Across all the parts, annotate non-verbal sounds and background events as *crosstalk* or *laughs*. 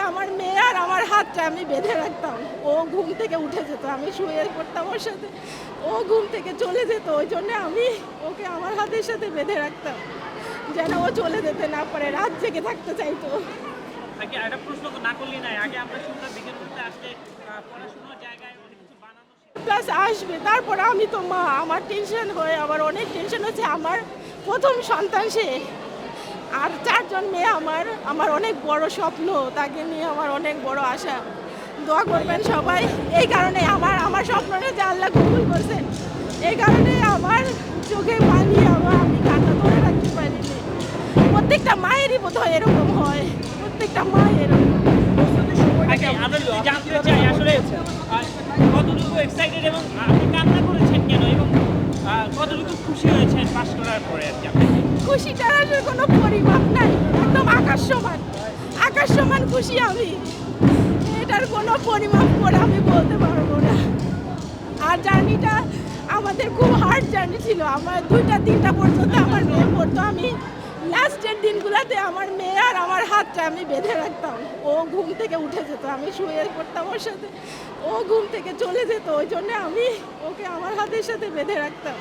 আমার মেয়ে আর আমার হাতটা আমি বেঁধে রাখতাম। ও ঘুম থেকে উঠে যেত আমি শুয়ে পড়তাম ওর সাথে। ও ঘুম থেকে চলে যেত ওই জন্য আমি ওকে আমার হাতের সাথে বেঁধে রাখতাম। যেন ও চলে যেতে না পারে রাত জেগে থাকতে চাইতো। একটা প্রশ্ন তো না করলেই নাই আগে আমরা শুনতাম বিজ্ঞান করতে আসলে পড়াশোনার জায়গায় অনেক কিছু বানানো শেখা- প্লাস আসবে তারপর আমি তো মা আমার টেনশন হয় আমার অনেক টেনশন হচ্ছে। আমার প্রথম সন্তান সে। আর চারজন মেয়ে আমার আমার অনেক বড় স্বপ্ন, তাকে নিয়ে আমার অনেক বড় আশা। দোয়া করবেন সবাই, এই কারণে আমার আমার স্বপ্নটা যে আল্লাহ কবুল করছেন এই কারণে আমার চোখে পানি, আমার আমি কান্না ধরে রাখতে পারিনি। প্রত্যেকটা মায়েরই বোধ হয় এরকম হয়, প্রত্যেকটা মায়ের কতটুকু এক্সাইটেড এবং আপনি কান্না করেছেন কেন? এবং কতটুকু খুশি হয়েছেন পাশ করার পরে আর কি? খুশিটার আসলে কোনো পরিমাপ নাই, একদম আকাশ সমান। আকাশ সমান খুশি আমি। এটার কোনো পরিমাপ করে আমি বলতে পারব না। আর জার্নিটা আমাদের খুব হার্ড জার্নি ছিল। আমার দুইটা, তিনটা পর্যন্ত আমার মেয়ে পড়তো। আমি লাস্টের দিনগুলোতে আমার মেয়ে আর আমার হাতটা আমি বেঁধে রাখতাম। ও ঘুম থেকে উঠে যেত, আমি শুয়ে পড়তাম ওর সাথে। ও ঘুম থেকে চলে যেত, ওই জন্য আমি ওকে আমার হাতের সাথে বেঁধে রাখতাম।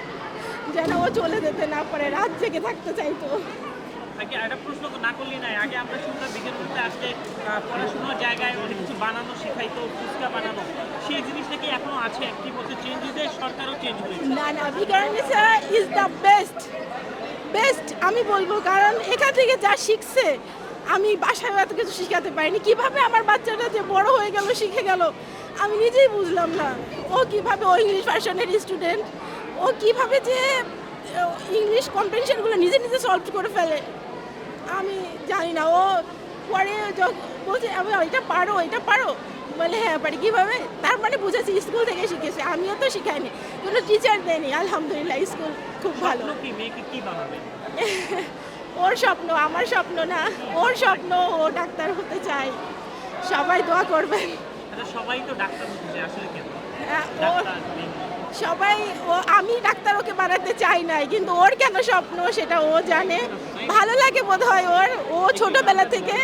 যেন ও চলে যেতে না পারে রাত জেগে থাকতে চাইতো। আগে একটা প্রশ্ন তো না করলেই নাই আগে আমরা শুনতাম বিজ্ঞান করতে আসলে আহ, পড়াশোনার জায়গায় অনেক কিছু বানানো শেখাইতো ফুচকা বানানো। সেই জিনিসটা কি এখনও আছে? কি বলতে চেঞ্জ হয়েছে? সরকারও চেঞ্জ হয়েছে? না না বিকারণিসা ইজ দ্য বেস্ট বেস্ট আমি বলব কারণ এখান থেকে যা শিখছে আমি বাসায় এত কিছু শিখাতে পারিনি। কীভাবে আমার বাচ্চাটা যে বড় হয়ে গেল শিখে গেল আমি নিজেই বুঝলাম না। ও কীভাবে ও ইংলিশ ভার্সনের স্টুডেন্ট ও কীভাবে যে ইংলিশ কম্পিটিশনগুলো নিজে নিজে সলভ করে ফেলে? আমি জানি না ও পরে যখন বলছে আমি এটা পারো এটা পারো। বলে হ্যাঁ পারি। কীভাবে? তার মানে বুঝেছি স্কুল থেকে শিখেছে। আমিও তো শিখাইনি কোনো টিচার দেয়নি। আলহামদুলিল্লাহ স্কুল খুব ভালো। *laughs* ওর স্বপ্ন আমার স্বপ্ন না। ওর স্বপ্ন ও ডাক্তার হতে চায়। সবাই দোয়া করবেন। আচ্ছা সবাই তো ডাক্তার হতে চায় আসলে কেন? সবাই, ও, আমি ডাক্তার ওকে বানাতে চাই নাই, কিন্তু ওর কেন স্বপ্ন সেটা ও জানে। ভালো লাগে বোধ হয় ওর, ও ছোটবেলা থেকে।